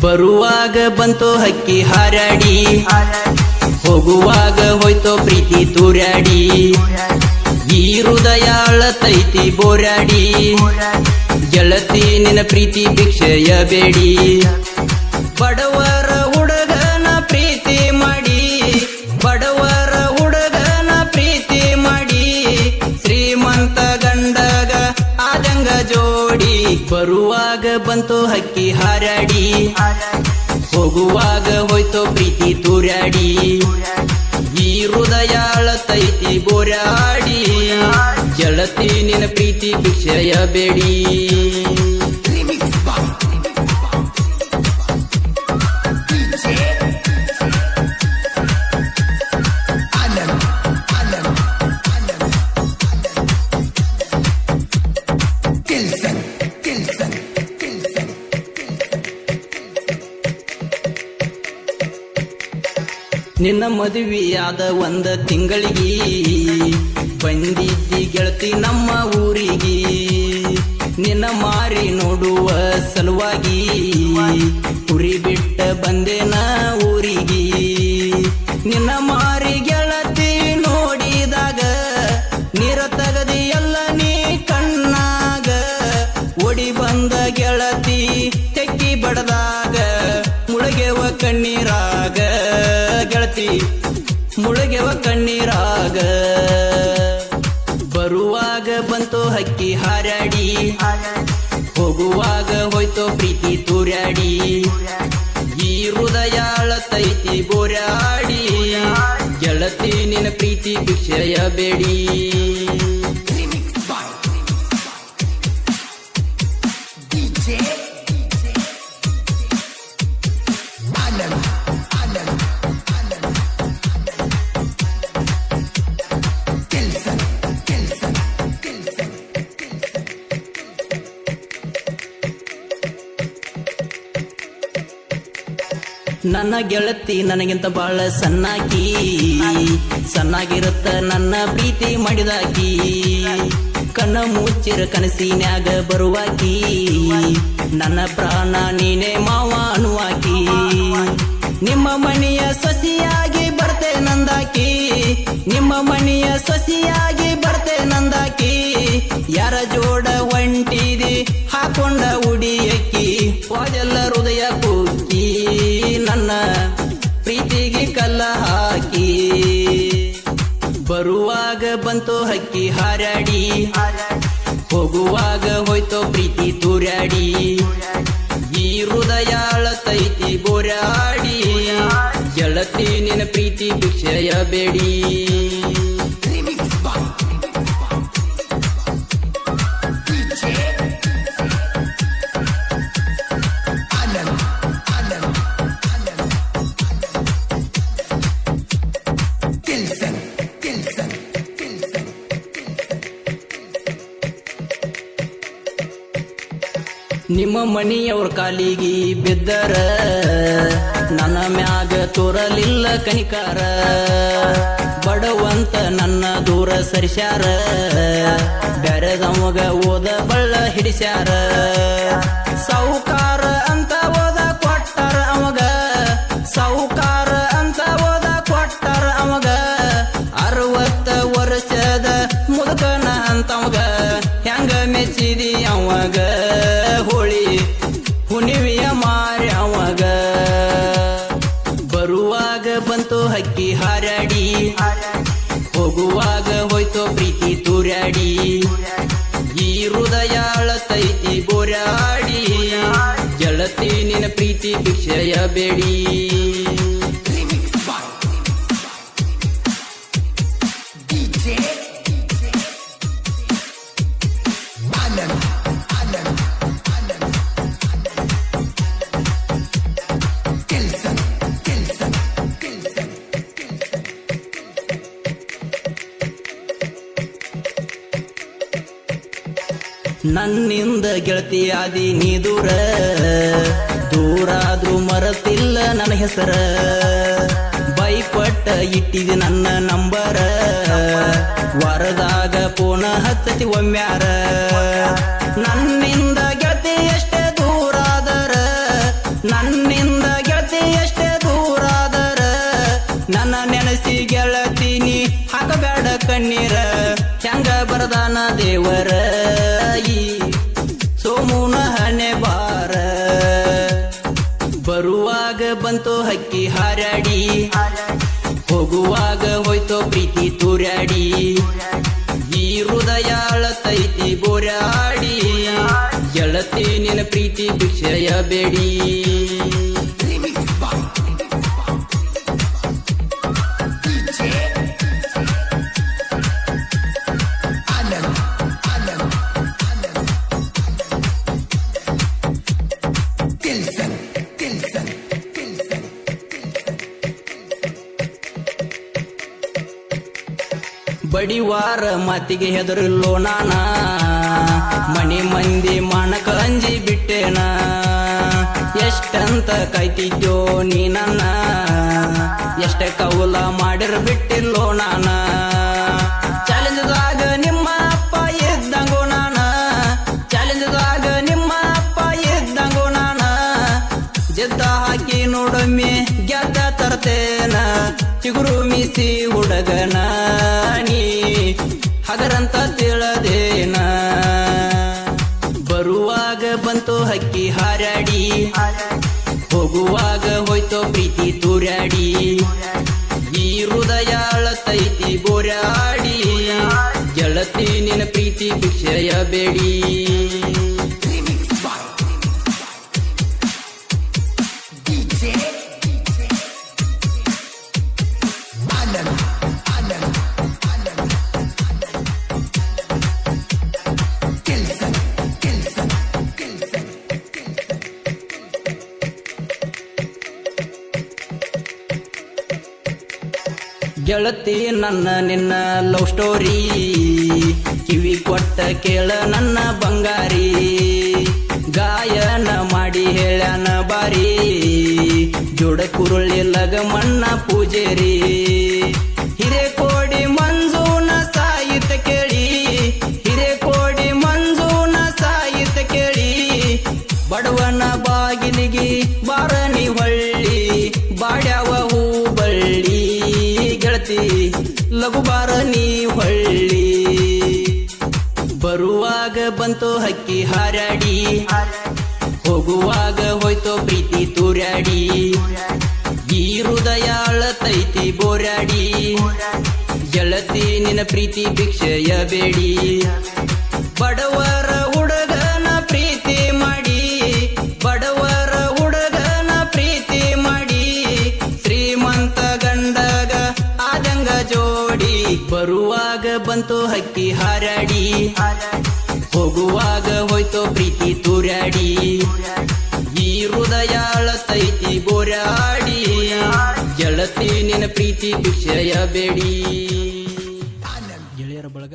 ಬರುವಾಗ ಬಂತು ಹಕ್ಕಿ ಹಾರಾಡಿ. ಹೋಗುವಾಗ ಹೋಯ್ತೋ ಪ್ರೀತಿ ತೂರಾಡಿ. ಈ ಹೃದಯ ತೈತಿ ಬೋರಾಡಿ. ಗೆಳತಿ ನಿನ್ನ ಪ್ರೀತಿ ಭಿಕ್ಷೆಯ ಬೇಡಿ ಬಂತು ಹಕ್ಕಿ ಹಾರಾಡಿ. ಹೋಗುವಾಗ ಹೋಯ್ತು ಪ್ರೀತಿ ತೂರಾಡಿ. ಈ ಹೃದಯ ತೈತಿ ಬೋರಾಡಿ. ಗೆಳತಿ ನಿನ್ನ ಪ್ರೀತಿ ಭಿಕ್ಷೆಯ ಬೇಡಿ. ನಿನ್ನ ಮದುವೆಯಾದ ಒಂದ ತಿಂಗಳಿಗೆ ಬಂದಿದ್ದಿ ಗೆಳತಿ ನಮ್ಮ ಊರಿಗೆ. ನಿನ್ನ ಮಾರಿ ನೋಡುವ ಸಲುವಾಗಿ ಉರಿ ಬಿಟ್ಟ ಬಂದೆನ ಊರಿಗೆ. ನಿನ್ನ ಮುಳುಗೆವ ಕಣ್ಣೀರಾಗ. ಬರುವಾಗ ಬಂತು ಹಕ್ಕಿ ಹಾರಾಡಿ. ಹೋಗುವಾಗ ಹೋಯ್ತು ಪ್ರೀತಿ ತೂರ್ಯಾಡಿ. ಈ ಹೃದಯ ಅಳತೈತಿ ಬೋರ್ಯಾಡಿ. ಗೆಳತಿ ನಿನ್ನ ಪ್ರೀತಿ ಭಿಕ್ಷೆಯ ಬೇಡಿ. ನನ್ನ ಗೆಳತಿ ನನಗಿಂತ ಬಹಳ ಸಣ್ಣಾಕಿ. ಸಣ್ಣಾಗಿರುತ್ತ ನನ್ನ ಪ್ರೀತಿ ಮಾಡಿದಾಕಿ. ಕಣ್ಣ ಮುಚ್ಚಿರ ಕನಸಿನ್ಯಾಗ ಬರುವಾಕಿ. ನನ್ನ ಪ್ರಾಣ ನೀನೇ ಮಾವ ಅನುವಾಕಿ ನಿಮ್ಮ ಮನೆಯ ಸೊಸಿಯಾಗಿ ಬರ್ತೆ ನಂದಾಕಿ. ನಿಮ್ಮ ಮನೆಯ ಸೊಸಿಯಾಗಿ ಹಾರಾಡಿ. ಹೋಗುವಾಗ ಹೋಯ್ತೋ ಪ್ರೀತಿ ತುರಡಿ. ಈ ಹೃದಯ ಅಳತೈತಿ ಬೋರಾಡಿ. ಗೆಳತಿ ನಿನ್ನ ಪ್ರೀತಿ ಭಿಕ್ಷೆಯ ಬೇಡಿ ನಿಮ್ಮ ಮನಿಯವ್ರ ಕಾಲಿಗಿ ಬಿದ್ದರ, ನನ್ನ ಮ್ಯಾಗ ತೋರಲಿಲ್ಲ ಕನಿಕಾರ. ಬಡವಂತ ನನ್ನ ದೂರ ಸರಿಸ್ಯಾರ ಬೆರೆದವಗ ಓದ ಬಳ್ಳ ಹಿಡಿಸ್ಯಾರ. ಸಾಹುಕಾರ ಅಂತ ಓದ ಕೊಟ್ಟಾರ ಅವಾಗ ಸಾಹುಕಾರ ಅಂತ ಓದ ಕೊಟ್ಟಾರ ಅವಾಗ ಅರವತ್ತ ವರ್ಷದ ಮುದುಕನ ಅಂತವಾಗ ಹೆಂಗ ಮೆಚ್ಚಿದಿ ಅವಾಗ ಹುಣಿವಿಯ ಮಾರ ಅವಾಗ. ಬರುವಾಗ ಬಂತು ಹಕ್ಕಿ ಹಾರಾಡಿ. ಹೋಗುವಾಗ ಹೋಯ್ತು ಪ್ರೀತಿ ತೂರಾಡಿ. ಈ ಹೃದಯ ಅಳತೈತಿ ಬೋರಾಡಿ. ಜಳತಿ ನಿನ್ನ ಪ್ರೀತಿ ಭಿಕ್ಷೆಯ ಬೇಡಿ. ನನ್ನಿಂದ ಗೆಳತಿಯಾದಿ ನೀ ದೂರ. ದೂರಾದ್ರೂ ಮರತಿಲ್ಲ ನನ್ನ ಹೆಸರ. ಬೈಪಟ್ಟ ಇಟ್ಟಿದೆ ನನ್ನ ನಂಬರ. ವರದಾಗ ಪೋಣ ಹತ್ತತಿ ಒಮ್ಮ್ಯಾರ ನನ್ನಿಂದ ಗೆಳತಿ ಎಷ್ಟೇ ದೂರಾದರ. ನನ್ನಿಂದ ಗೆಳತಿ ಎಷ್ಟೇ ದೂರಾದರ. ನನ್ನ ನೆನೆಸಿ ಗೆಳತೀನಿ ಹಾಕಬೇಡ ಕಣ್ಣೀರ. ಹೆಂಗ ಬರದಾನ ದೇವರ? ಬರುವಾಗ ಬಂತು ಹಕ್ಕಿ ಹಾರಾಡಿ. ಹೋಗುವಾಗ ಹೋಯ್ತೋ ಪ್ರೀತಿ ತೂರಾಡಿ. ಈ ಹೃದಯ ತೈತಿ ಬೋರಾಡಿ. ಗೆಳತಿ ನಿನ್ನ ಪ್ರೀತಿ ಭಿಕ್ಷೆಯ ಬೇಡಿ ಬಡಿವಾರ ಮಾತಿಗೆ ಹೆದರಿಲ್ಲೋ ನಾನ? ಮನೆ ಮಂದಿ ಮಾನಕ ಅಂಜಿ ಬಿಟ್ಟೇನ? ಎಷ್ಟಂತ ಕಾಯ್ತಿದ್ಯೋ ನೀನನ್ನ? ಎಷ್ಟ ಕೌಲ ಮಾಡಿರ್ ಬಿಟ್ಟಿಲ್ಲೋ ನಾನ? ತರ್ತೇನ ಚಿಗುರು ಮೀಸಿ ಹುಡುಗನ ನೀ ಹಗರಂತ ತಿಳದೇನ. ಬರುವಾಗ ಬಂತು ಹಕ್ಕಿ ಹಾರಾಡಿ, ಹೋಗುವಾಗ ಹೋಯ್ತೋ ಪ್ರೀತಿ ತೂರಾಡಿ. ಈ ಹೃದಯ ಅಳತೈತಿ ಬೋರಾಡಿ, ಗೆಳತಿ ನಿನ್ನ ಪ್ರೀತಿ ಭಿಕ್ಷೆಯ ಬೇಡಿ. ಗೆಳತಿ ನನ್ನ ನಿನ್ನ ಲವ್ ಸ್ಟೋರಿ ಕಿವಿ ಕೊಟ್ಟ ಕೇಳ ನನ್ನ ಬಂಗಾರಿ. ಗಾಯನ ಮಾಡಿ ಹೇಳ್ಯಾನ ಬಾರಿ. ಜೋಡ ಕುರುಳಿ ಲಗಮಣ್ಣ ಪೂಜೇರಿ. ಹಿರೇಕೋಡಿ ಮಂಜೂನ ಸಾಹಿತ ಕೇಳಿ. ಹಿರೇಕೋಡಿ ಮಂಜೂನ ಸಾಹಿತ ಕೇಳಿ. ಬಡವನ ಬಾಗಿಲಿಗೆ ಬಾರನಿ ಹೊಳ್ಳಿ. ಬಾಡ್ಯಾವ ಹೂ ಬಳ್ಳಿ ಗೆಳತಿ ಲಘು ಬಾರನಿ ಹೊಳ್ಳಿ. ಬರುವಾಗ ಬಂತು ಹಕ್ಕಿ ಹಾರಾಡಿ. ಹೋಗುವಾಗ ಹೋಯ್ತೋ ಪ್ರೀತಿ ತೂರ್ಯಾಡಿ. ಈ ಹೃದಯ ಅಳತೈತಿ ಬೋರಾಡಿ ಗೆಳತಿ ನಿನ್ನ ಪ್ರೀತಿ ಭಿಕ್ಷೆಯ ಬೇಡಿ. ಬಡವರ ಹುಡುಗನ ಪ್ರೀತಿ ಮಾಡಿ. ಬಡವರ ಹುಡುಗನ ಪ್ರೀತಿ ಮಾಡಿ. ಶ್ರೀಮಂತ ಗಂಡಗ ಆದಂಗ ಜೋಡಿ. ಬರುವಾಗ ಬಂತು ಹಕ್ಕಿ ಹಾರಾಡಿ. ಹೋಗುವಾಗ ಹೋಯ್ತೋ ಪ್ರೀತಿ ತುರಾಡಿ. ಈ ಹೃದಯ ಅಳತೈತಿ ಬೋರಾಡಿ. ಗೆಳತಿ ನಿನ್ನ ಪ್ರೀತಿ ಭಿಕ್ಷೆಯ ಬೇಡಿ ಗೆಳೆಯರ ಬಳಗ